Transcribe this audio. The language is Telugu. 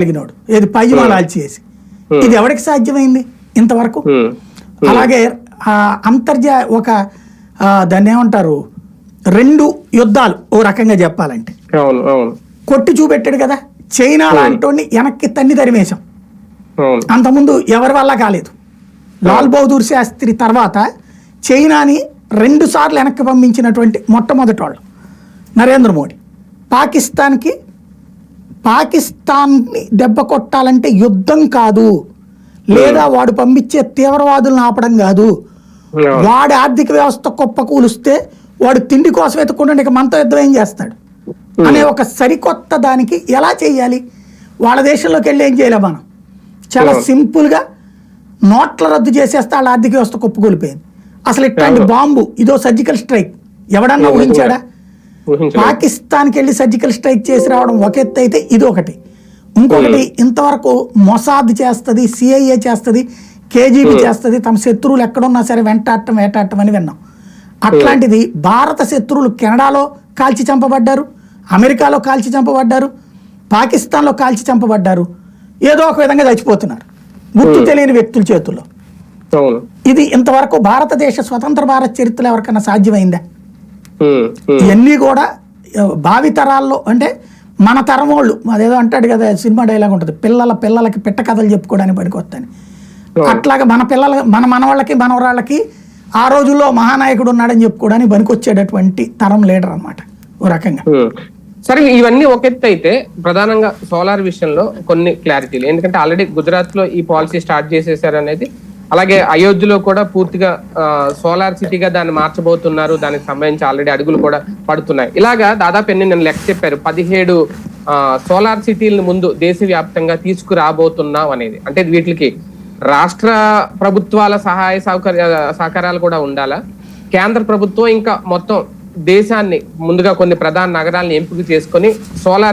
కలిగినోడు. ఏది పైమాలాల్చి చేసి ఇది ఎవరికి సాధ్యమైంది? ఇంతవరకు? ఉమ్, అలాగే ఆ, అంతర్జా ఒక దాన్ని ఏమంటారు? రెండు యుద్ధాలు ఓ రకంగా చెప్పాలంటే. కొట్టి చూపెట్టాడు కదా? చైనా లాంటి వెనక్కి తన్ని తరిమేశాం. అంతకుముందు ఎవరి వల్ల కాలేదు? లాల్ బహదూర్ శాస్త్రి తర్వాత చైనాని రెండు సార్లు వెనక్కి పంపించినటువంటి మొట్టమొదటి వాళ్ళు నరేంద్ర మోడీ. పాకిస్తాన్కి పాకిస్తాన్ని దెబ్బ కొట్టాలంటే యుద్ధం కాదు. లేదా వాడు పంపించే తీవ్రవాదులను ఆపడం కాదు. వాడి ఆర్థిక వ్యవస్థ కుప్ప కూలిస్తే వాడు తిండి కోసం ఎత్తుకుంటే ఇక మనతో యుద్ధం ఏం చేస్తాడు? అనే ఒక సరికొత్త దానికి ఎలా చేయాలి? వాళ్ళ దేశంలోకి వెళ్ళి ఏం చేయలేం మనం? చాలా సింపుల్గా నోట్ల రద్దు చేసేస్తే వాళ్ళ ఆర్థిక వ్యవస్థ కుప్పకూలిపోయింది. అసలు ఇట్లాంటి బాంబు ఇదో సర్జికల్ స్ట్రైక్ ఎవడన్నా ఊహించాడా? పాకిస్తాన్కి వెళ్ళి సర్జికల్ స్ట్రైక్ చేసి రావడం ఒక ఎత్తు అయితే ఇది ఒకటి ఇంకొకటి ఇంతవరకు మొసాద్ చేస్తుంది సిఐఏ చేస్తుంది కేజీబీ చేస్తుంది తమ శత్రువులు ఎక్కడున్నా సరే వెంటాడటం వేటాడటం అని విన్నాం. అట్లాంటిది భారత శత్రువులు కెనడాలో కాల్చి చంపబడ్డారు అమెరికాలో కాల్చి చంపబడ్డారు పాకిస్తాన్లో కాల్చి చంపబడ్డారు ఏదో ఒక విధంగా చచ్చిపోతున్నారు. గుర్తు తెలియని వ్యక్తుల చేతుల్లో. ఇది ఇంతవరకు భారతదేశ స్వతంత్ర భారత చరిత్రలో ఎవరికన్నా సాధ్యమైందా? ఇవన్నీ కూడా ఆ, భావి తరాల్లో అంటే మన తరం వాళ్ళు అదేదో అంటాడు కదా సినిమా డైలాగ్ ఉంటుంది పిల్లల పిల్లలకి పిట్ట కథలు చెప్పుకోవడానికి పనికొస్తాని అట్లాగా మన పిల్లల మన మనవాళ్ళకి మనవరాళ్ళకి ఆ రోజుల్లో మహానాయకుడు ఉన్నాడని చెప్పుకోవడానికి పనికొచ్చేటటువంటి తరం లీడర్ అన్నమాట ఓ రకంగా. సరే ఇవన్నీ ఒక ఎత్తు అయితే ప్రధానంగా సోలార్ విషయంలో కొన్ని క్లారిటీలు. ఎందుకంటే ఆల్రెడీ గుజరాత్లో ఈ పాలసీ స్టార్ట్ చేసేసారు అనేది అలాగే అయోధ్యలో కూడా పూర్తిగా సోలార్ సిటీగా దాన్ని మార్చబోతున్నారు. దానికి సంబంధించి ఆల్రెడీ అడుగులు కూడా పడుతున్నాయి. ఇలాగా దాదాపు ఎన్ని నేను లెక్క చెప్పారు పదిహేడు సోలార్ సిటీలను ముందు దేశవ్యాప్తంగా తీసుకురాబోతున్నాం అనేది. అంటే వీటికి రాష్ట్ర ప్రభుత్వాల సహాయ సౌకర్య సహకారాలు కూడా ఉండాలా? కేంద్ర ప్రభుత్వం ఇంకా మొత్తం దేశాన్ని ముందుగా కొన్ని ప్రధాన నగరాలను ఎంపిక చేసుకొని సోలార్